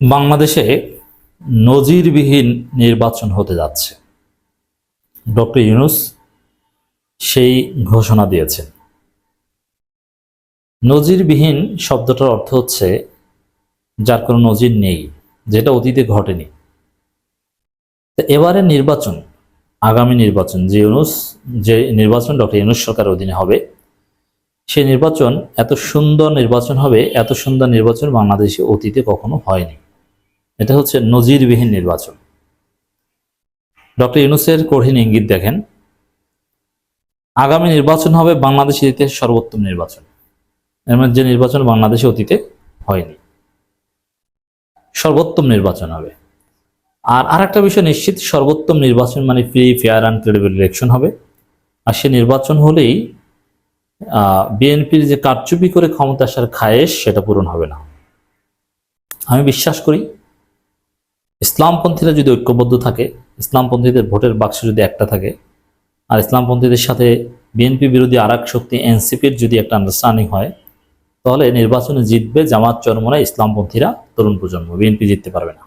বাংলাদেশে নজিরবিহীন নির্বাচন হতে যাচ্ছে। ডক্টর ইউনুস সেই ঘোষণা দিয়েছেন। নজিরবিহীন শব্দটার অর্থ হচ্ছে, যার কোনো নজির নেই, যেটা অতীতে ঘটেনি। তো এবারের নির্বাচন, আগামী নির্বাচন, যে ইউনুস, যে নির্বাচন ডক্টর ইউনুস সরকারের অধীনে হবে, সেই নির্বাচন এত সুন্দর নির্বাচন হবে, এত সুন্দর নির্বাচন বাংলাদেশে অতীতে কখনো হয়নি। এটা হচ্ছে নজিরবিহীন নির্বাচন। ডক্টর ইউনুসের কঠিন ইঙ্গিত দেখেন, আগামী নির্বাচন হবে বাংলাদেশের ইতিহাসে সর্বোত্তম নির্বাচন। এর মধ্যে যে নির্বাচন বাংলাদেশে অতীতে হয়নি। সর্বোত্তম নির্বাচন হবে। আর আরেকটা বিষয় নিশ্চিত, সর্বোত্তম নির্বাচন মানে free, fair and credible election হবে। আর সে নির্বাচন হলেই বিএনপির যে কারচুপি করে ক্ষমতা আসার খায়েশ সেটা পূরণ হবে না। আমি বিশ্বাস করি ইসলামপন্থীরা যদি ঐক্যবদ্ধ থাকে, ইসলামপন্থীদের ভোটের বাক্স যদি একটা থাকে, আর ইসলামপন্থীদের সাথে বিএনপি বিরোধী আর এক শক্তি এনসিপির যদি একটা আন্ডারস্ট্যান্ডিং হয়, তাহলে নির্বাচনে জিতবে জামাত চরমনায় ইসলামপন্থীরা তরুণ প্রজন্ম। বিএনপি জিততে পারবে না।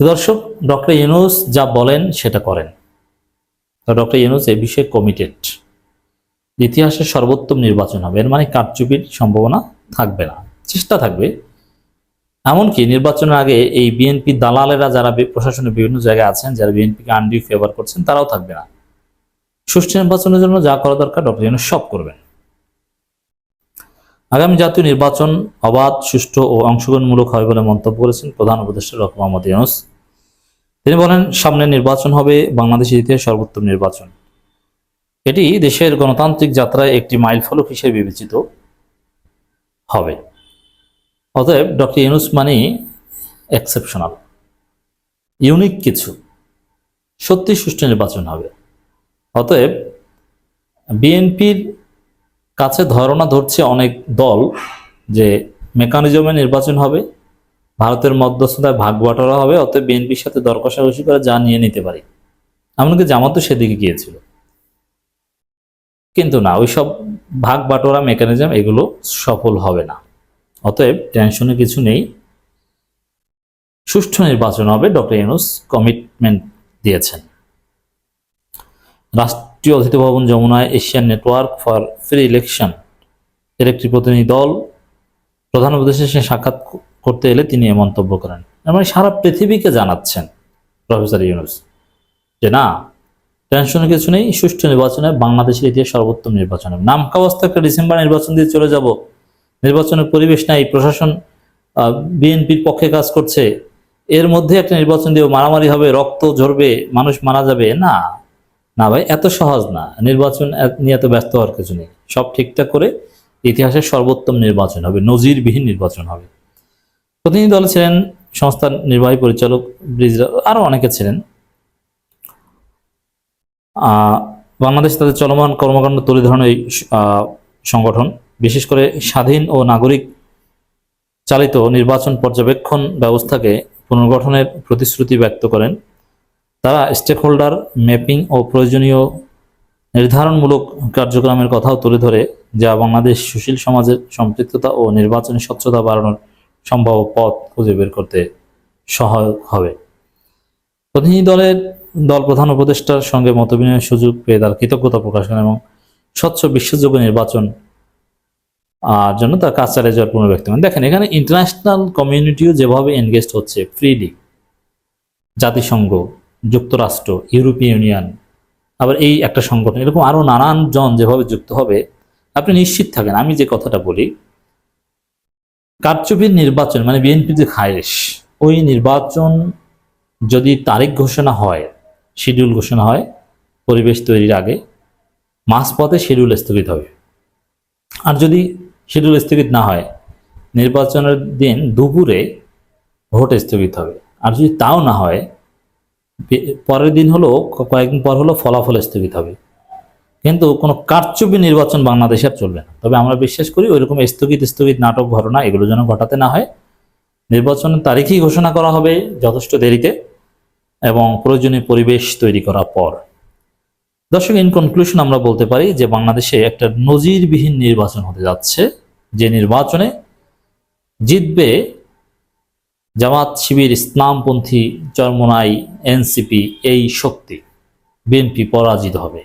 দর্শক, ডক্টর ইউনুস যা বলেন সেটা করেন। ডক্টর ইউনুস এই বিষয়ে কমিটেড ইতিহাসের সর্বোত্তম নির্বাচন হবে। এর মানে কারচুপির সম্ভাবনা থাকবে না। চেষ্টা থাকবে এমনকি নির্বাচনের আগে এই বিএনপি দালালেরা যারা প্রশাসনের বিভিন্ন জায়গায় আছেন, যারা বিএনপিকে আন্ডি ফেভার করছেন, তারাও থাকবে না। সুষ্ঠু নির্বাচনের জন্য যা করা দরকার, ডক্টর যেন সব করবেন। আগামী জাতীয় নির্বাচন অবাধ, সুষ্ঠু ও অংশগ্রহণমূলক হবে বলে মন্তব্য করেছেন প্রধান উপদেষ্টা ডক্টর মোহাম্মদ ইউনুস। তিনি বলেন সামনে নির্বাচন হবে বাংলাদেশের ইতিহাসে সর্বোত্তম নির্বাচন। এটি দেশের গণতান্ত্রিক যাত্রায় একটি মাইলফলক হিসেবে বিবেচিত হবে। অতএব ডক্টর ইউনুস মানি এক্সেপশনাল। ইউনিক কিছু। সত্যি সুষ্ঠু নির্বাচন হবে। অতএব বিএনপির কাছে ধারণা ধরছে অনেক দল যে মেকানিজমে নির্বাচন হবে, ভারতের মধ্যস্থতায় ভাগ বাটোয়ারা হবে, অতএব বিএনপির সাথে দর কষাকষি করে যা নিয়ে নিতে পারি। এমনকি জামাতও সেদিকে গিয়েছিল। কিন্তু না, ওইসব ভাগ বাটোয়ারা, মেকানিজম এগুলো সফল হবে না। অতএব টেনশনে কিছু নেই। সুষ্ঠু নির্বাচন হবে, ডক্টর ইউনুস কমিটমেন্ট দিয়েছেন। রাষ্ট্রীয় অতিথি ভবন যমুনায় Asian network for free election এর একটি প্রতিনিধি দল, প্রধান উপদেষ্টার সাথে সাক্ষাৎ করতে এলে তিনি এ মন্তব্য করেন। মানে সারা পৃথিবীকে জানাচ্ছেন প্রফেসর ইউনুস যে না টেনশনের কিছু নেই, সুষ্ঠু নির্বাচনে বাংলাদেশের ইতিহাস সর্বোত্তম নির্বাচন হবে। নাম কাওয়াস্তে একটা ডিসেম্বর নির্বাচন দিয়ে চলে যাব। নির্বাচনের পরিবেশ নাই, প্রশাসন বিএনপির পক্ষে কাজ করছে, এর মধ্যে একটা নির্বাচন দিয়ে মারামারি হবে, রক্ত ঝরবে, মানুষ মারা যাবে, না। না ভাই, এত সহজ না। নির্বাচন নিয়ে এত ব্যস্ত হওয়ার কিছু নেই। সব ঠিকঠাক করে ইতিহাসের সর্বোত্তম নির্বাচন হবে, নজিরবিহীন নির্বাচন হবে। প্রতিনিধি দলে ছিলেন সংস্থার নির্বাহী পরিচালক আরও অনেকে ছিলেন। বাংলাদেশ তাদের চলমান কর্মকাণ্ড তুলে ধরানো সংগঠন। বিশেষ করে স্বাধীন ও নাগরিক চালিত নির্বাচন পর্যবেক্ষণ ব্যবস্থাকে পুনর্গঠনের প্রতিশ্রুতি ব্যক্ত করেন। তারা স্টেক হোল্ডার ম্যাপিং ও প্রয়োজনীয় নির্ধারণমূলক কার্যক্রমের কথাও তুলে ধরে, যা বাংলাদেশ সুশীল সমাজের সম্পৃক্ততা ও নির্বাচনী স্বচ্ছতা বাড়ানোর সম্ভাব্য পথ খুঁজে বের করতে সহায়ক হবে। প্রতিনিধি দলের দল প্রধান উপদেষ্টার সঙ্গে মতবিনিময়ের সুযোগ পেয়ে তার কৃতজ্ঞতা প্রকাশ করেন এবং স্বচ্ছ বিশ্বাসযোগ্য নির্বাচন জন্য তার কাজ চালিয়ে যাওয়ার পুনঃ ব্যক্ত করেন দেখেন, এখানে ইন্টারন্যাশনাল কমিউনিটিও যেভাবে এনগেজড হচ্ছে ফ্রিলি জাতিসংঘ, যুক্তরাষ্ট্র, ইউরোপীয় ইউনিয়ন, আবার এই একটা সংগঠন, এরকম আরও নানান জন যেভাবে যুক্ত হবে, আপনি নিশ্চিত থাকেন, আমি যে কথাটা বলি, কারচুপির নির্বাচন মানে বিএনপির যে খায়েশ, ওই নির্বাচন যদি তারিখ ঘোষণা হয় শিডিউল ঘোষণা হয়, পরিবেশ তৈরির আগে, মাঝপথে শিডিউল স্থগিত হবে। আর যদি শিডিউল স্থগিত না হয়, নির্বাচনের দিন দুপুরে ভোট স্থগিত হবে। আর যদি তাও না হয় পরের দিন হলো কয়েকদিন পর হলো ফলাফল স্থগিত হবে। কিন্তু কোনো কারচুপি নির্বাচন বাংলাদেশে আর চলবে না। তবে আমরা বিশ্বাস করি ওইরকম স্থগিত স্থগিত নাটক, ঘটনা এগুলো যেন ঘটাতে না হয়। নির্বাচনের তারিখই ঘোষণা করা হবে যথেষ্ট দেরিতে এবং প্রয়োজনীয় পরিবেশ তৈরি করার পর। দর্শক ইন কনক্লুশন আমরা বলতে পারি যে বাংলাদেশে একটা নজিরবিহীন নির্বাচন হতে যাচ্ছে। যে নির্বাচনে জিতবে জামাত শিবির, ইসলামপন্থী, চরমনাই, এনসিপি, এই শক্তি। বিএনপি পরাজিত হবে।